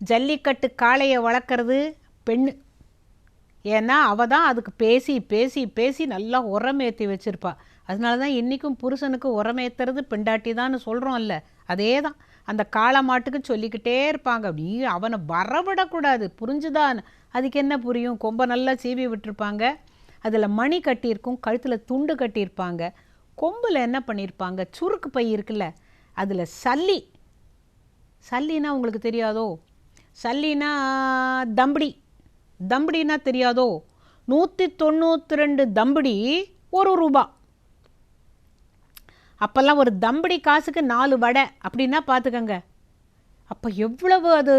ஜல்லிக்கட்டு காளையை வளர்க்குறது பெண்ணு ஏன்னா அவள் தான் அதுக்கு பேசி பேசி பேசி நல்லா உரமேற்றி வச்சுருப்பா. அதனால தான் இன்றைக்கும் புருஷனுக்கு உரமேத்துறது பெண்டாட்டி தான்னு சொல்கிறோம்ல அதே தான். அந்த காளை மாட்டுக்கு சொல்லிக்கிட்டே இருப்பாங்க. அப்படி அவனை வரவிடக்கூடாது புரிஞ்சுதான் அதுக்கு என்ன புரியும்? கொம்பை நல்லா சீவி விட்டுருப்பாங்க. அதில் மணி கட்டியிருக்கும் கழுத்தில் துண்டு கட்டியிருப்பாங்க. கொம்பில் என்ன பண்ணியிருப்பாங்க? சுருக்கு பை இருக்குல்ல. அதில் சல்லி. சல்லின்னா உங்களுக்கு தெரியாதோ? சல்லினா தம்படி. தம்படினா தெரியாதோ? நூற்றி தொண்ணூற்றி ரெண்டு தம்படி ஒரு ரூபா. அப்போல்லாம் ஒரு தம்படி காசுக்கு நாலு வடை அப்படின்னா பார்த்துக்கங்க. அப்போ எவ்வளவு அது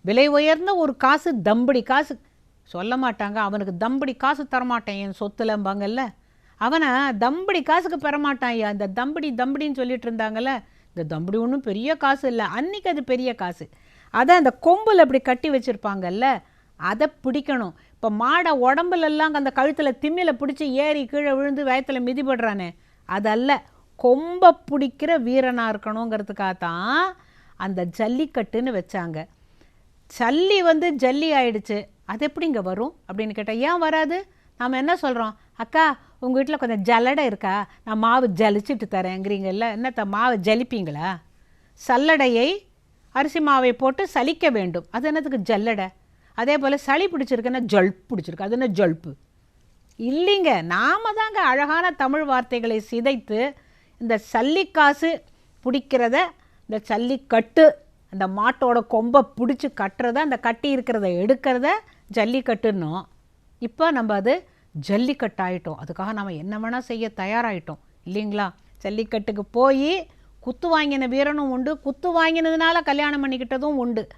விலை உயர்ந்த ஒரு காசு தம்படி காசு? சொல்ல மாட்டாங்க. அவனுக்கு தம்படி காசு தரமாட்டேன். என் சொத்துலம்பாங்கல்ல. அவனை தம்படி காசுக்கு பெறமாட்டான் ஐயா. இந்த தம்படி தம்படின்னு சொல்லிட்டு இருந்தாங்கல்ல. இந்த தம்படி ஒன்றும் பெரிய காசு இல்லை. அன்னைக்கு அது பெரிய காசு. அதை அந்த கொம்பில் அப்படி கட்டி வச்சுருப்பாங்கல்ல அதை பிடிக்கணும். இப்போ மாடை உடம்புலெல்லாம் அந்த கழுத்தில் திம்மில் பிடிச்சி ஏறி கீழே விழுந்து வயத்தில் மிதிபடுறானே அதல்ல. கொம்பை பிடிக்கிற வீரனாக இருக்கணுங்கிறதுக்காக தான் அந்த ஜல்லிக்கட்டுன்னு வச்சாங்க. சல்லி வந்து ஜல்லி ஆயிடுச்சு. அது எப்படிங்க வரும் அப்படின்னு கேட்டால் ஏன் வராது? நாம் என்ன சொல்கிறோம் அக்கா உங்கள் வீட்டில் கொஞ்சம் ஜல்லடை இருக்கா? நான் மாவு ஜலிச்சிட்டு தரேங்கிறீங்கல்ல என்னத்த மாவை ஜலிப்பீங்களா? சல்லடையை அரிசி மாவை போட்டு சலிக்க வேண்டும். அது என்னத்துக்கு? ஜல்லடை. அதே போல் சளி பிடிச்சிருக்குன்னா ஜல்ப் பிடிச்சிருக்கு. அது என்ன ஜல்ப்பு? இல்லைங்க. நாம தாங்க அழகான தமிழ் வார்த்தைகளை சிதைத்து இந்த சல்லிக்காசு பிடிக்கிறத இந்த சல்லிக்கட்டு அந்த மாட்டோட கொம்பை பிடிச்சி கட்டுறத அந்த கட்டி இருக்கிறத எடுக்கிறத ஜல்லிக்கட்டுன்னோம் இப்போ நம்ம அது ஜல்லிக்கட்டாயிட்டோம். அதுக்காக நம்ம என்ன வேணால் செய்ய தயாராகிட்டோம் இல்லைங்களா? ஜல்லிக்கட்டுக்கு போய் குத்து வாங்கின வீரனும் உண்டு. குத்து வாங்கினதுனால கல்யாணம் பண்ணிக்கிட்டதும் உண்டு.